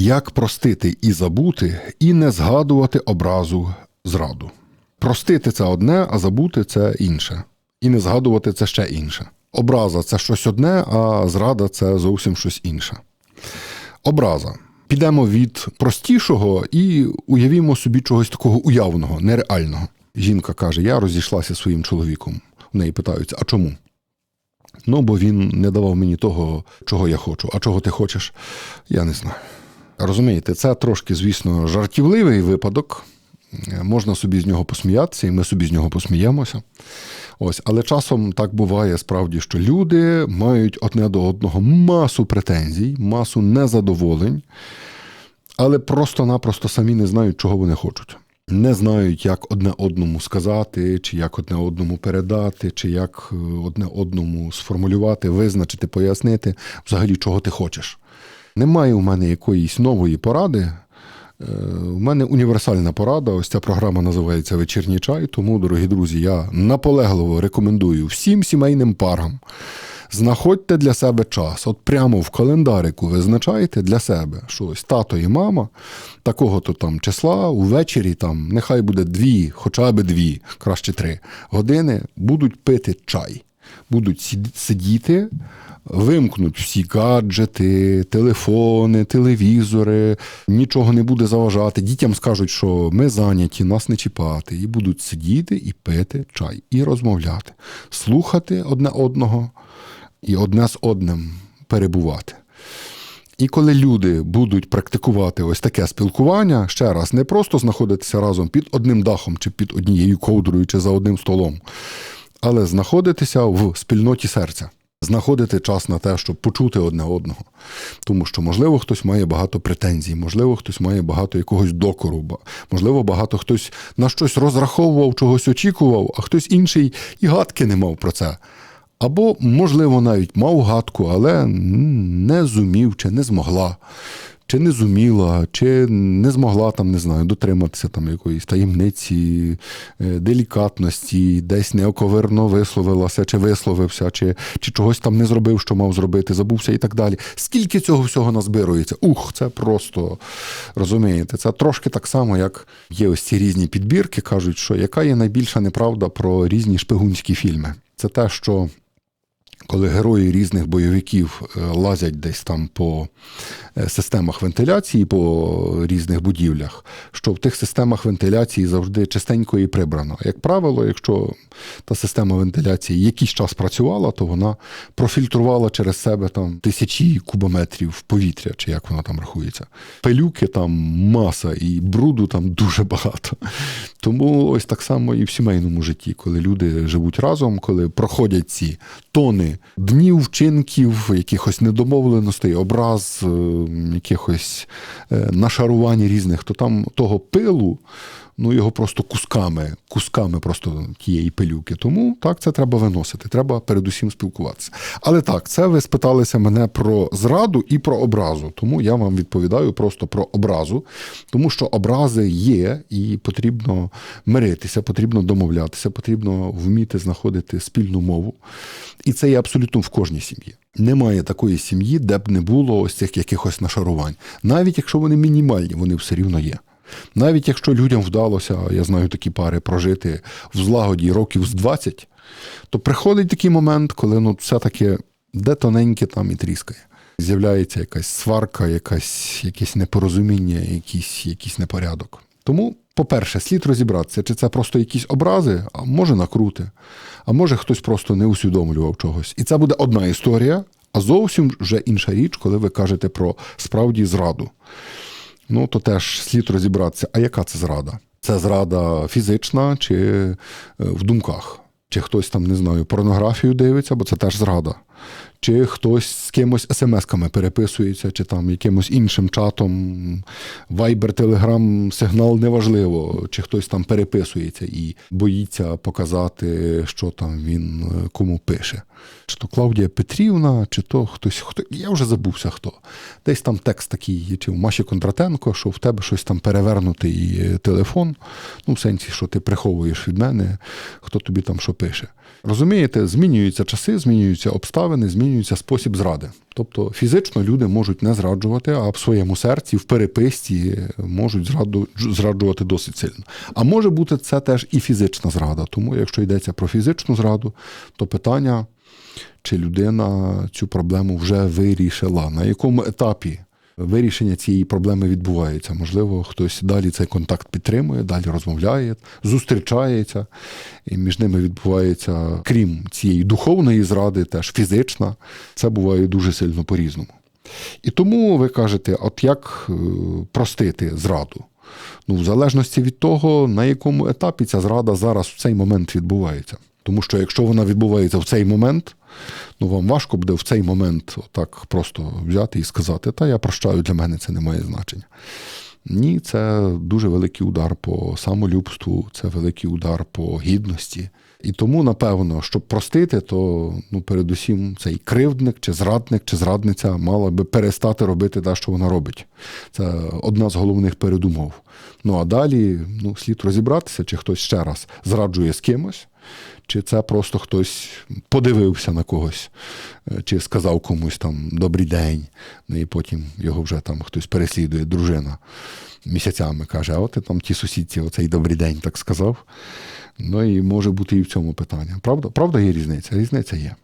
Як простити і забути, і не згадувати образу зраду. Простити це одне, а забути це інше. І не згадувати це ще інше. Образа це щось одне, а зрада це зовсім щось інше. Образа. Підемо від простішого і уявімо собі чогось такого уявного, нереального. Жінка каже: Я розійшлася зі своїм чоловіком. У неї питаються, а чому? Ну, бо він не давав мені того, чого я хочу. А чого ти хочеш, я не знаю. Розумієте, це трошки, звісно, жартівливий випадок. Можна собі з нього посміятися, і ми собі з нього посміємося. Ось, але часом так буває справді, що люди мають одне до одного масу претензій, масу незадоволень, але просто-напросто самі не знають, чого вони хочуть. Не знають, як одне одному сказати, чи як одне одному передати, чи як е, одне одному сформулювати, визначити, пояснити, взагалі, чого ти хочеш. Немає у мене якоїсь нової поради. У мене універсальна порада. Ось ця програма називається Вечірній чай. Тому, дорогі друзі, я наполегливо рекомендую всім сімейним парам. Знаходьте для себе час, от прямо в календарику визначайте для себе, що ось тато і мама такого-то там числа увечері, там нехай буде дві, хоча б дві, краще три години, будуть пити чай, будуть сидіти вимкнуть всі гаджети, телефони, телевізори, нічого не буде заважати. Дітям скажуть, що ми зайняті, нас не чіпати, і будуть сидіти і пити чай, і розмовляти, слухати одне одного і одне з одним перебувати. І коли люди будуть практикувати ось таке спілкування, ще раз, не просто знаходитися разом під одним дахом, чи під однією ковдрою, чи за одним столом, але знаходитися в спільноті серця знаходити час на те, щоб почути одне одного. Тому що, можливо, хтось має багато претензій, можливо, хтось має багато якогось докору, можливо, багато хтось на щось розраховував, чогось очікував, а хтось інший і гадки не мав про це. Або, можливо, навіть мав гадку, але не зумів чи не змогла чи не зуміла, чи не змогла там, не знаю, дотриматися там якоїсь таємниці, е, делікатності, десь неоковирно висловилася, чи висловився, чи чи чогось там не зробив, що мав зробити, забувся і так далі. Скільки цього всього назбирується? Ух, це просто розумієте, це трошки так само, як є ось ці різні підбірки, кажуть, що яка є найбільша неправда про різні шпигунські фільми. Це те, що коли герої різних бойовиків е, лазять десь там по е, системах вентиляції, по різних будівлях, що в тих системах вентиляції завжди чистенько і прибрано. Як правило, якщо та система вентиляції якийсь час працювала, то вона профільтрувала через себе там тисячі кубометрів повітря, чи як воно там рахується. Пилюки там маса і бруду там дуже багато. Тому ось так само і в сімейному житті, коли люди живуть разом, коли проходять ці тони днів, вчинків, якихось недомовленостей, образ, е, якихось е, нашарувань різних, то там того пилу ну його просто кусками, кусками просто тієї пилюки. Тому так це треба виносити. Треба передусім спілкуватися. Але так, це ви спиталися мене про зраду і про образу. Тому я вам відповідаю просто про образу, тому що образи є, і потрібно миритися, потрібно домовлятися, потрібно вміти знаходити спільну мову. І це є абсолютно в кожній сім'ї. Немає такої сім'ї, де б не було ось цих якихось нашарувань. Навіть якщо вони мінімальні, вони все рівно є. Навіть якщо людям вдалося, я знаю такі пари, прожити в злагоді років з 20, то приходить такий момент, коли ну, все-таки де тоненьке там і тріскає. З'являється якась сварка, якась, якесь непорозуміння, якийсь, якийсь непорядок. Тому, по-перше, слід розібратися, чи це просто якісь образи, а може накрути, а може хтось просто не усвідомлював чогось. І це буде одна історія, а зовсім вже інша річ, коли ви кажете про справді зраду ну то теж слід розібратися, а яка це зрада? Це зрада фізична чи е, в думках? Чи хтось там, не знаю, порнографію дивиться, бо це теж зрада чи хтось з кимось смс-ками переписується, чи там якимось іншим чатом, вайбер, телеграм, сигнал неважливо, чи хтось там переписується і боїться показати, що там він е, кому пише. Чи то Клавдія Петрівна, чи то хтось, хто я вже забувся хто. Десь там текст такий, чи в Маші Кондратенко, що в тебе щось там перевернутий е, телефон, ну в сенсі, що ти приховуєш від мене, хто тобі там що пише. Розумієте, змінюються часи, змінюються обставини, змінюється спосіб зради. Тобто фізично люди можуть не зраджувати, а в своєму серці, в переписці можуть зраду, зраджувати досить сильно. А може бути це теж і фізична зрада. Тому, якщо йдеться про фізичну зраду, то питання, чи людина цю проблему вже вирішила, на якому етапі вирішення цієї проблеми відбувається. Можливо, хтось далі цей контакт підтримує, далі розмовляє, зустрічається, і між ними відбувається, крім цієї духовної зради, теж фізична. Це буває дуже сильно по-різному. І тому ви кажете, от як е, простити зраду? Ну, в залежності від того, на якому етапі ця зрада зараз в цей момент відбувається. Тому що якщо вона відбувається в цей момент, ну вам важко буде в цей момент так просто взяти і сказати, та я прощаю, для мене це не має значення. Ні, це дуже великий удар по самолюбству, це великий удар по гідності. І тому, напевно, щоб простити, то ну, передусім цей кривдник, чи зрадник, чи зрадниця мала би перестати робити те, що вона робить. Це одна з головних передумов. Ну а далі ну, слід розібратися, чи хтось ще раз зраджує з кимось, чи це просто хтось подивився на когось, е, чи сказав комусь там добрий день, ну і потім його вже там хтось переслідує, дружина місяцями каже, а от ти там ті сусідці, оцей добрий день так сказав. Ну і може бути і в цьому питання. Правда? Правда є різниця? Різниця є.